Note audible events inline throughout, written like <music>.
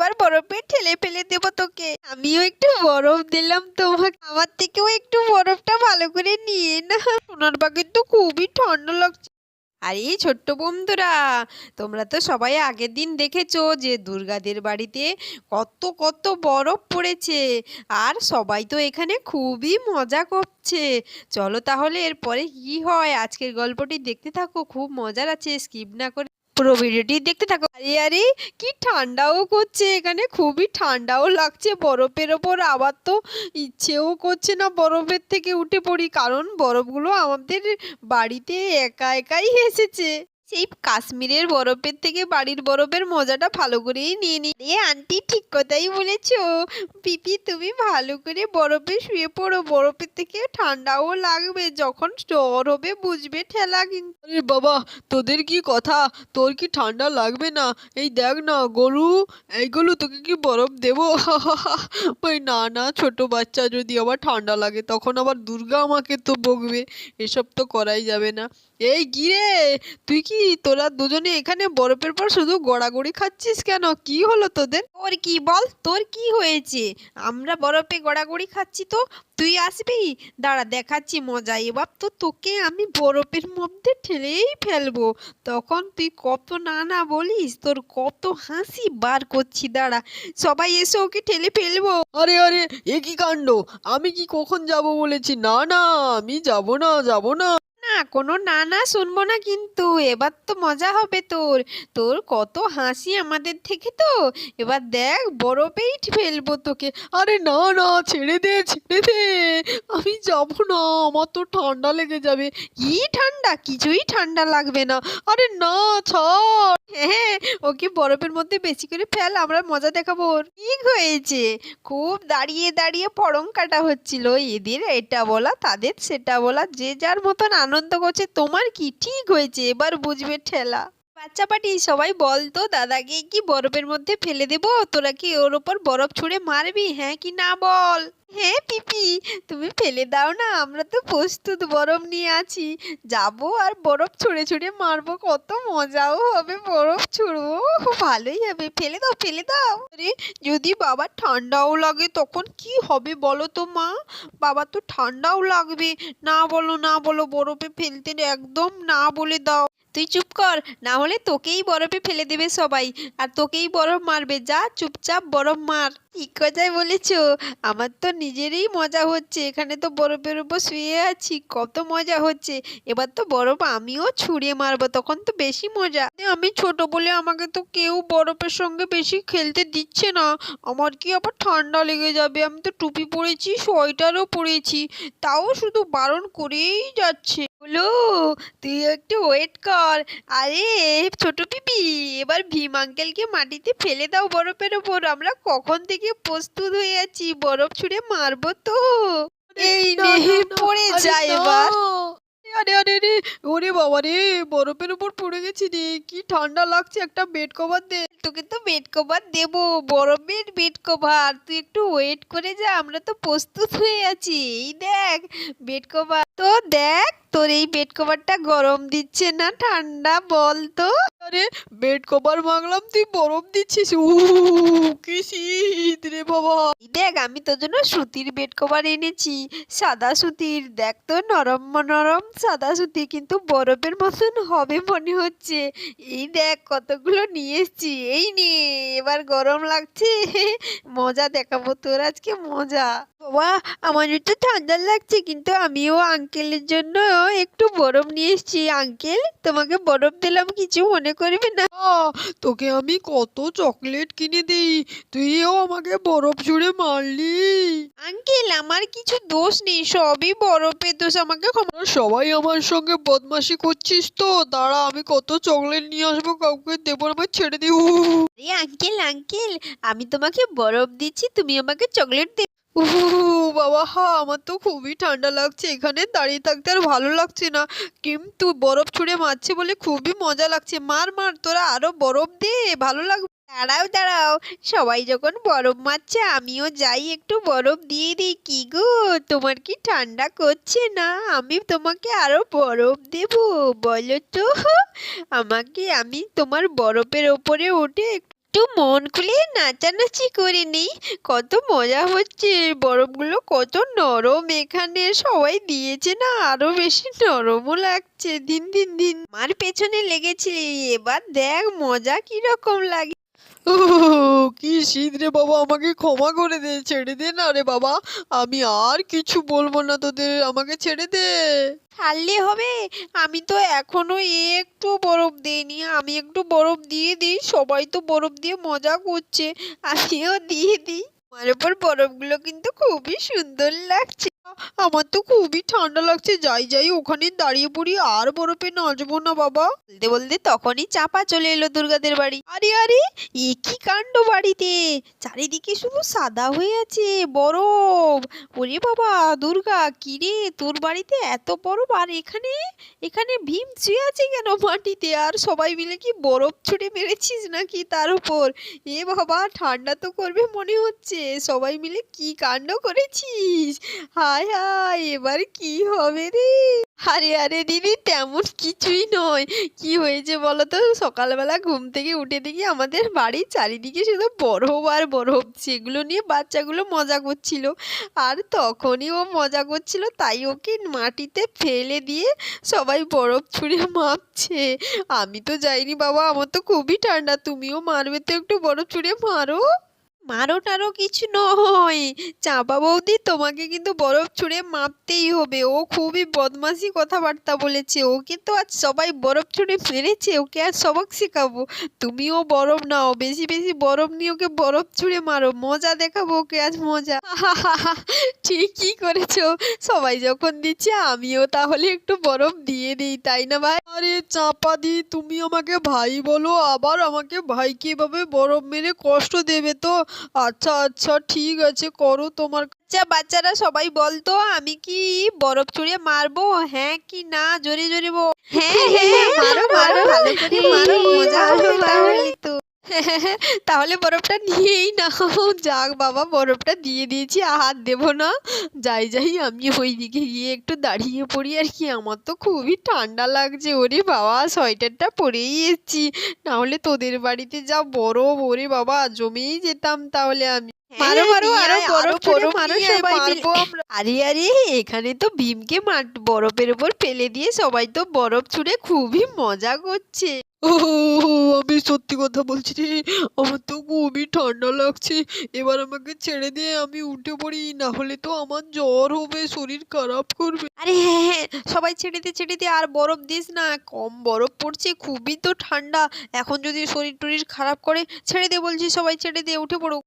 এবার বরফে ঠেলে ফেলে দেবো তোকে। আমিও একটু বরফ দিলাম তোমাকে। আমার থেকেও একটু বরফটা ভালো করে নিয়ে না। সোনার বাগের তো খুবই ঠান্ডা লাগছে। আরে ছোট্ট বন্ধুরা, তোমরা তো সবাই আগের দিন দেখেছ যে দুর্গাদের বাড়িতে কত কত বরফ পড়েছে। আর সবাই তো এখানে খুবই মজা করছে। চলো তাহলে এরপরে কি হয়? আজকের গল্পটি দেখতে থাকো, খুব মজার আছে স্কিপ না করে পুরো ভিডিওটি দেখতে থাকো। আরে আরে, কি ঠান্ডাও করছে এখানে। খুবই ঠান্ডাও লাগছে। বরফের ওপর আবার তো ইচ্ছেও করছে না বরফের থেকে উঠে পড়ি। কারণ বরফগুলো আমাদের বাড়িতে একা একাই এসেছে। সেই কাশ্মীরের বরফের থেকে বাড়ির বরফের মজাটা ভালো করেই নিয়ে নি। এ আন্টি, ঠিক কথাই বলেছ। পিপি, তুমি ভালো করে বরফে শুয়ে পড়ো। বরফের থেকে ঠান্ডাও লাগবে। যখন জ্বর হবে, বুঝবে ঠেলা কিন্তু। আরে বাবা, তোদের কি কথা? তোর কি ঠান্ডা লাগবে না? এই দেখ না, গরু, এই গরু, তোকে কি বরফ দেবো? <laughs> ওই না না, ছোট বাচ্চা যদি আবার ঠান্ডা লাগে, তখন আবার দুর্গা আমাকে তো বকবে। এসব তো করাই যাবে না। এই গিরে তুই কি তোরা দুজনে এখানে বরফের পর শুধু গড়াগড়ি খাচ্ছিস কেন? কি হলো তোদের? তোর কি বল? তোর কি হয়েছে? আমরা বরফে গড়াগড়ি খাচ্ছি তো। তুই আসবি? দাঁড়া দেখাচ্ছি মজা। এবার তো তোকে আমি বরফের মধ্যে ঠেলেই ফেলব। তখন তুই কত না না বলিস তোর কত হাসি বার করছি। দাঁড়া সবাই এসে ওকে ঠেলে ফেলব। আরে আরে এ কি কাণ্ড? আমি কি কখন যাব বলেছি? না না আমি যাব না যাব না। কোনো না না শুনব না কিন্তু, এবার তো মজা হবে তোর। তোর কত হাসি আমাদের থেকে তো। এবার দেখ বরফেই ফেলব তোকে। আরে না না, ছেড়ে দে ছেড়ে দে। আমি যাব না, আমার তো ঠান্ডা লেগে যাবে। কি ঠান্ডা? কিছুই ঠান্ডা লাগবে না। আরে না, ছাড়। হ্যাঁ ওকে বরফের মধ্যে বেশি করে ফেল, আমরা মজা দেখাবো। ঠিক হয়েছে। খুব দাঁড়িয়ে দাঁড়িয়ে পড়ং কাটা হচ্ছিল। এদের এটা বলা, তাদের সেটা বলা, যে যার মতন আনন্দ করছে তোমার কি? ঠিক হয়েছে এবার বুঝবে ঠেলা। বাচ্চা পাটি সবাই বল তো, দাদাকে কি বরফের মধ্যে ফেলে দেবো? তোরা কি ওর ওপর বরফ ছুঁড়ে মারবি? হ্যাঁ কি না বল? হ্যাঁ পিপি, তুমি ফেলে দাও না, আমরা তো প্রস্তুত বরফ নিয়ে আছি। যাব আর বরফ ছুঁড়ে ছুঁড়ে মারবো, কত মজাও হবে বরফ ছুঁড়বো। ভালোই হবে, ফেলে দাও ফেলে দাও। আরে, যদি বাবা ঠান্ডাও লাগে তখন কি হবে বলো তো মা? বাবা তো ঠান্ডাও লাগবে, না বলো না বলো, বরফে ফেলতে একদম না বলে দাও। তুই চুপ কর, না হলে তোকেই বরফে ফেলে দেবে সবাই। আর তোকেই বরফ মারবে, যা, চুপচাপ বরফ মার। ঠিক কথাই বলেছ? আমার তো নিজেরই মজা হচ্ছে, এখানে তো বরফের উপর শুয়ে আছি, কত মজা হচ্ছে। এবার তো বরফ আমিও ছুঁড়ে মারবো, তখন তো বেশি মজা। আমি ছোট বলে আমাকে তো কেউ বরফের সঙ্গে বেশি খেলতে দিচ্ছে না। আমার কি আবার ঠান্ডা লেগে যাবে? আমি তো টুপি পরেছি, সোয়েটারও পরেছি। তাও শুধু বারণ করেই যাচ্ছে। বলো তুই একটু ওয়েট কর। আরে ছোট পিপি এবার ভীম আঙ্কেলকে মাটিতে ফেলে দাও বরফের ওপর। আমরা কখন থেকে প্রস্তুত হয়ে আছি? বরফ ছুঁড়ে মারবো তো। এই না, নে না, না, পড়ে যায়। এবার। আরে আরে রে ওরে বাবা রে বরফের উপর পড়ে গেছি রে। কি ঠান্ডা লাগছে একটা বেড কভার দে। তোকে তো বেড কভার দেবো বরফের বেড কভার তুই একটু ওয়েট করে যা আমরা তো প্রস্তুত হয়ে আছি। এই দেখ বেড কভার তো দেখ, তোর এই বেড কভারটা গরম দিচ্ছে না, ঠান্ডা বল তো। আরে বেড কভার মাগলাম তুই গরম দিচ্ছিস। উ কি শীত রে বাবা। দেখ, আমি তোর জন্য সুতির বেড কভার এনেছি। সাদা সুতির, দেখ তো, নরম নরম সাদা সুতি কিন্তু বরফের মতন হবে মনে হচ্ছে। এই দেখ, কতগুলো নিয়ে এসছি এই নে, এবার গরম লাগছে। মজা দেখাবো তোর আজকে, মজা। বাবা, আমার একটু ঠান্ডা লাগছে, কিন্তু আমিও আঙ্কেলের জন্য একটু বরফ নিয়ে এসেছি। আঙ্কেল তোমাকে বরফ দিলাম, কিছু মনে করবে না? তোকে আমি কত চকলেট কিনে দিই। তুইও আমাকে বরফ ছুঁড়ে মারলি? আঙ্কেল আমার কিছু দোষ নেই সবই বরফের দোষ আমাকে ক্ষমা তোরা সবাই আমার সঙ্গে বদমাশি করছিস তো। দাঁড়া আমি কত চকলেট নিয়ে আসব কাউকে দেবো না, আমায় ছেড়ে দিও আরে আঙ্কেল আঙ্কেল আমি তোমাকে বরফ দিচ্ছি তুমি আমাকে চকলেট দে উহ বাবা হা আমার তো খুবই ঠান্ডা লাগছে এখানে দাঁড়িয়ে থাকতে আর ভালো লাগছে না। কিন্তু বরফ ছুঁড়ে মারছে বলে খুবই মজা লাগছে। মার মার তোরা আরও বরফ দে ভালো লাগবে। দাঁড়াও দাঁড়াও। সবাই যখন বরফ মারছে, আমিও যাই, একটু বরফ দিয়ে দিই। কি গো, তোমার কি ঠান্ডা করছে না? আমি তোমাকে আরও বরফ দেব, বলো তো। আমাকে, আমি তোমার বরফের ওপরে উঠে একটু মন খুলে নাচানাচি করে নেই। কত মজা হচ্ছে, বরফগুলো কত নরম এখানে। সবাই দিয়েছে না, আরও বেশি নরমও লাগছে, দিন দিন দিন। আমার পেছনে লেগেছিলি এবার দেখ মজা কীরকম লাগে। কি শীত রে বাবা, আমাকে ক্ষমা করে দে, ছেড়ে দে না রে বাবা। আমি আর কিছু বলব না তোদের, আমাকে ছেড়ে দে। ছাড়লে হবে? আমি তো এখনও একটু বরফ দিইনি, আমি একটু বরফ দিয়ে দিই, সবাই তো বরফ দিয়ে মজা করছে, আমিও দিয়ে দিই। আমার উপর বরফগুলো কিন্তু খুবই সুন্দর লাগছে। আমার তো খুবই ঠান্ডা লাগছে যাই যাই ওখানে দাঁড়িয়ে পড়ি আর বরফে নাচবো না বাবা। বলতে বলতে তখনই চাপা চলে এলো দুর্গাদের বাড়ি। আরে আরে এ কি কাণ্ড বাড়িতে? চারিদিকে শুধু সাদা হয়ে আছে বরফ। ওরে বাবা দুর্গা কি রে তোর বাড়িতে এত বরফ আর এখানে এখানে ভীম শুয়ে আছে কেন মাটিতে? আর সবাই মিলে কি বরফ ছুঁড়ে মেরেছিস নাকি তার উপর? এ বাবা ঠান্ডা তো করবে মনে হচ্ছে। সবাই মিলে কি কাণ্ড করেছিস? হায় হায় এবার কি হবে রে? আরে আরে, দিদি, তেমন কিছুই নয়। কি হয়েছে বলো তো? সকালবেলা ঘুম থেকে উঠে দেখি আমাদের বাড়ির চারিদিকে শুধু বরফ আর বরফ। সেগুলো নিয়ে বাচ্চাগুলো মজা করছিল। আর তখনই ও মজা করছিল, তাই ওকে মাটিতে ফেলে দিয়ে সবাই বরফ ছুঁড়ে মাপছে আমি তো যাইনি বাবা, আমার তো খুবই ঠান্ডা। তুমিও মারবে তো একটু বরফ ছুঁড়ে মারো। মারো টারো কিছু নয়। চাপা বৌদি তোমাকে কিন্তু বরফ ছুঁড়ে মাপতেই হবে। ও খুবই বদমাশি কথাবার্তা বলেছে। ও কিন্তু আজ সবাই বরফ ছুঁড়ে মেরেছে। ওকে আর সবক শেখাবো। তুমিও বরফ নাও। বেশি বেশি বরফ নিয়ে ওকে বরফ ছুঁড়ে মারো। মজা দেখাবো ওকে আজ মজা। <laughs> ঠিকই করেছ। সবাই যখন দিচ্ছে আমিও তাহলে একটু বরফ দিয়ে দিই, তাই না ভাই? আরে চাপা দি, তুমি আমাকে ভাই বলো। আবার আমাকে ভাইকে এভাবে বরফ মেরে কষ্ট দেবে তো। আচ্ছা আচ্ছা ঠিক আছে, করো তোমার আচ্ছা বাচ্চারা সবাই বলতো আমি কি বরফ ছুঁড়ে মারবো? হ্যাঁ কি না? জোরে জোরে বল। হ্যাঁ হ্যাঁ মারো মারো, ভালো করে মারো, মজা হবে তাহলে তো। <laughs> তাহলে বরফটা নিয়েই নাও। যাক বাবা, বরফটা দিয়ে দিয়েছি হাত দেবো না। যাই যাই, আমি ওই দিকে গিয়ে একটু দাঁড়িয়ে পড়ি আর কি। আমার তো খুবই ঠান্ডা লাগছে। ওরে বাবা, সোয়েটারটা পরেই এসেছি। নাহলে তোদের বাড়িতে যা বরফ, ওরে বাবা, জমেই যেতাম তাহলে আমি। মারো মারো আরও বরফ ছুঁড়ে মারো সবাই আরে আরে এখানে তো ভীমকে মাঠ বরফের উপর ফেলে দিয়ে সবাই তো বরফ ছুঁড়ে খুবই মজা করছে। ও আমি সত্যি কথা বলছি রে আমার তো খুবই ঠান্ডা লাগছে। এবার আমাকে ছেড়ে দিয়ে আমি উঠে পড়ি না হলে তো আমার জ্বর হবে শরীর খারাপ করবে। আরে হ্যাঁ হ্যাঁ সবাই ছেড়ে দে ছেড়ে দে আর বরফ দিস না কম বরফ পড়ছে খুবই তো ঠান্ডা। এখন যদি শরীর টরীর খারাপ করে ছেড়ে দে বলছি সবাই ছেড়ে দে উঠে পড়ো।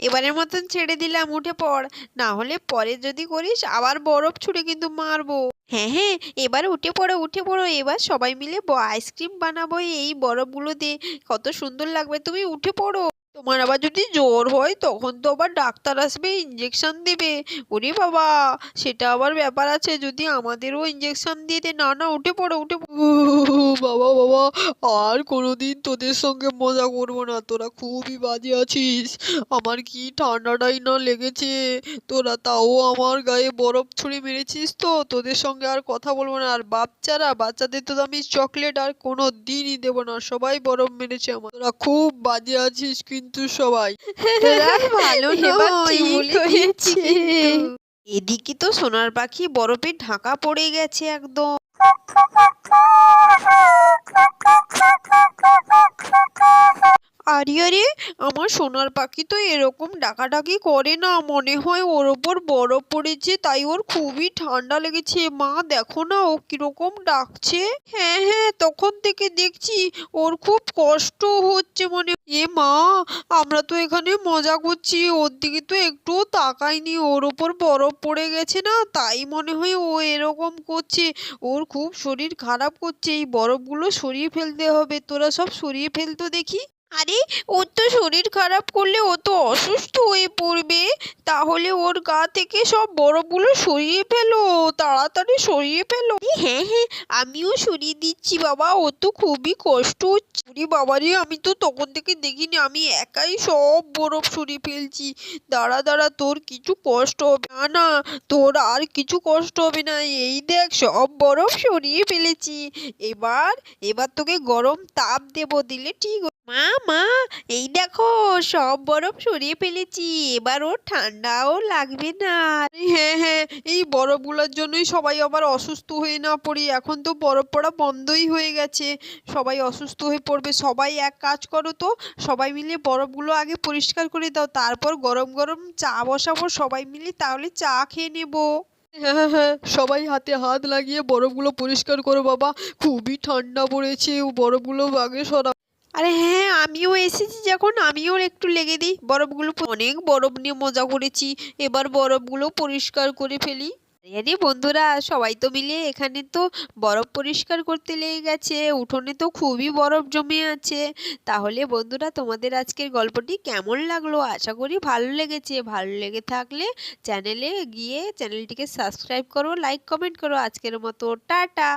এবারের মতন ছেড়ে দিলাম, উঠে পড়। না হলে পরে যদি করিস, আবার বরফ ছুঁড়ে কিন্তু মারবো। হ্যাঁ হ্যাঁ এবার উঠে পড়ো উঠে পড়ো। এবার সবাই মিলে আইসক্রিম বানাবো এই বরফগুলো দিয়ে কত সুন্দর লাগবে, তুমি উঠে পড়ো। তোমার আবার যদি জ্বর হয়, তখন তো আবার ডাক্তার আসবে ইঞ্জেকশন দেবে। ওরে বাবা, সেটা আবার ব্যাপার আছে, যদি আমাদেরও ইঞ্জেকশন দিয়ে দে না না, উঠে পড়ো, উঠে। বাবা বাবা, আর কোনোদিন তোদের সঙ্গে মজা করব না। তোরা খুবই বাজে আছিস। আমার কি ঠান্ডাটাই না লেগেছে। তোরা তাও আমার গায়ে বরফ ছুঁড়ে মেরেছিস তো। তোদের সঙ্গে আর কথা বলব না। আর বাচ্চারা, বাচ্চাদের তো আমি চকলেট আর কোনো দিনই দেবো না। সবাই বরফ মেরেছে আমার। তোরা খুব বাজে আছিস, কিন্তু সবাই। তোরা <laughs> ভালো এবার ঠিক হয়েছে। এদিকে তো সোনার পাখি বরফে ঢাকা পড়ে গেছে একদম। <laughs> আরে আরে, আমার সোনার পাখি তো এরকম ডাকাডাকি করে না। মনে হয় ওর ওপর বরফ পড়েছে, তাই ওর খুবই ঠান্ডা লেগেছে। মা, দেখো না ও কীরকম ডাকছে। হ্যাঁ হ্যাঁ তখন থেকে দেখছি ওর খুব কষ্ট হচ্ছে মনে। এ মা, আমরা তো এখানে মজা করছি, ওর দিকে তো একটুও তাকাইনি। ওর ওপর বরফ পড়ে গেছে না, তাই মনে হয় ও এরকম করছে। ওর খুব শরীর খারাপ করছে, এই বরফগুলো সরিয়ে ফেলতে হবে। তোরা সব সরিয়ে ফেলতো দেখি। আরে, ওর তো শরীর খারাপ করলে ও তো অসুস্থ হয়ে পড়বে। তাহলে ওর গা থেকে সব বরফগুলো সরিয়ে ফেলো, তাড়াতাড়ি সরিয়ে ফেলো। হ্যাঁ হ্যাঁ আমিও সরিয়ে দিচ্ছি বাবা, ও তো খুবই কষ্ট হচ্ছে। ওরে বাবারে আমি তো তখন থেকে দেখিনি, আমি একাই সব বরফ সরিয়ে ফেলছি। দাঁড়া দাঁড়া, তোর কিছু কষ্ট হবে না না, তোর আর কিছু কষ্ট হবে না। এই দেখ, সব বরফ সরিয়ে ফেলেছি। এবার এবার তোকে গরম তাপ দেবো, দিলে ঠিক মা মা এই দেখো সব বরফ সরিয়ে ফেলেছি এবার ওর ঠান্ডাও লাগবে না। আরে হ্যাঁ হ্যাঁ এই বরফগুলোর জন্যই সবাই আবার অসুস্থ হয়ে না পড়ি এখন তো বরফ পড়া বন্ধই হয়ে গেছে। সবাই অসুস্থ হয়ে পড়বে সবাই এক কাজ করো তো সবাই মিলে বরফগুলো আগে পরিষ্কার করে দাও তারপর গরম গরম চা বসাবো সবাই মিলে তাহলে চা খেয়ে নেব। হ্যাঁ হ্যাঁ হ্যাঁ সবাই হাতে হাত লাগিয়ে বরফগুলো পরিষ্কার করো বাবা খুবই ঠান্ডা পড়েছে ও বরফগুলো আগে সরা আরে হ্যাঁ আমিও এসেছি যখন, আমিও একটু লেগে দিই। বরফগুলো অনেক বরফ নিয়ে মজা করেছি। এবার বরফগুলো পরিষ্কার করে ফেলি। আরে বন্ধুরা, সবাই তো মিলে এখানে তো বরফ পরিষ্কার করতে লেগে গেছে। উঠোনে তো খুবই বরফ জমে আছে। তাহলে বন্ধুরা, তোমাদের আজকের গল্পটি কেমন লাগল? আশা করি ভালো লেগেছে। ভালো লেগে থাকলে চ্যানেলে গিয়ে চ্যানেলটিকে সাবস্ক্রাইব করো, লাইক, কমেন্ট করো। আজকের মতো, টাটা!